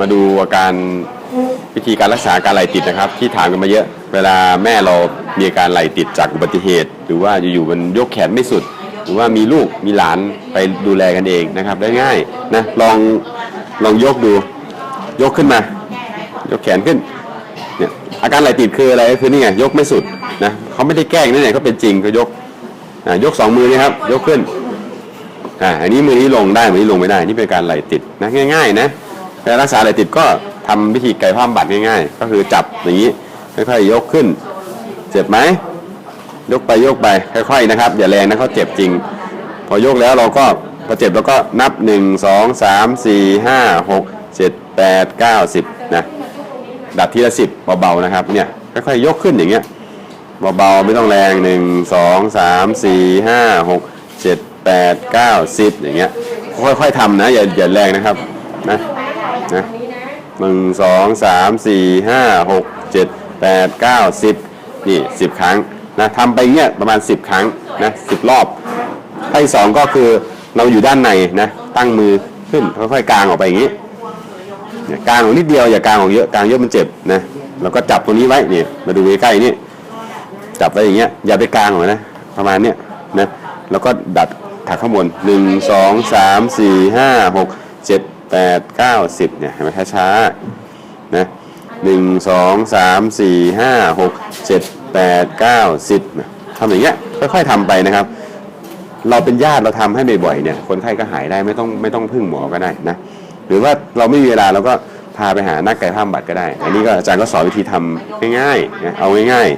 มาดูอาการวิธีการรักษาการไหลติดนะครับ ที่ถามกันมาเยอะ เวลาแม่เรามีอาการไหลติดจากอุบัติเหตุ หรือว่าอยู่ๆมันยกแขนไม่สุด หรือว่ามีลูกมีหลานไปดูแลกันเองนะครับ ได้ง่ายนะลองลองยกดู ยกขึ้นมา ยกแขนขึ้นเนี่ยอาการไหลติดคืออะไรก็คือนี่ไงยกไม่สุดนะเขาไม่ได้แกล้งนี่ไงเขาเป็นจริงเขายกอ่ายกสองมือนี่ครับ ยกขึ้นอ่าอันนี้มือนี้ลงได้มือนี้ลงไม่ได้ นี่เป็นการไหลติดนะง่าย ๆ นะ การรักษาอะไหลติดก็ทำวิธีไกายภาบัดง่ายๆ ก็คือจับอย่างนี้ค่อยๆยกขึ้น เจ็บไหมยกไปยกไปค่อยๆนะครับ อย่าแรงนะเขาเจ็บจริง พอยกแล้วเราก็พอเจ็บเราก็นับ 1 2 3 4 5 6 7 8 9 10นะดับทีละสิบเบาๆนะครับเนี่ยค่อยๆยกขึ้นอย่างเงี้ยเบาๆไม่ต้องแรงหนึ่งสองสามสี่ห้าหกเจ็ดแปดเก้าสิบอย่างเงี้ยค่อยๆทำนะอย่าอย่าแรงนะครับนะ นะหนึ่งสองสามสี่ห้าหกเจ็ดแปดเก้าสิบนี่สิบครั้งนะทำไปเงี้ยประมาณสิบครั้งนะสิบรอบท่าที่สองก็คือเราอยู่ด้านในนะตั้งมือขึ้นค่อยๆกางออกไปอย่างนี้เนี่ยกางออกนิดเดียวอย่ากางออกเยอะกางเยอะมันเจ็บนะเราก็จับตรงนี้ไว้นี่มาดูใกล้ๆนี่จับไว้อย่างเงี้ยอย่าไปกางออกนะประมาณเนี้ยนะแล้วก็ดัดถักข้างบนหนึ่งสองสามสี่ห้าหกเจ็ด แปดเก้าสิบเนี่ยเห็นไหมช้าๆนะหนึ่งสองสามสี่ห้าหกเจ็ดแปดเก้าสิบนะทำอย่างเงี้ยค่อยๆทำไปนะครับ เราเป็นญาติเราทำให้บ่อยๆเนี่ยคนไข้ก็หายได้ไม่ต้องไม่ต้องพึ่งหมอก็ได้นะหรือว่าเราไม่มีเวลาเราก็พาไปหานักกายภาพบำบัดก็ได้ อันนี้ก็อาจารย์ก็สอนวิธีทำง่ายๆนะเอาง่าย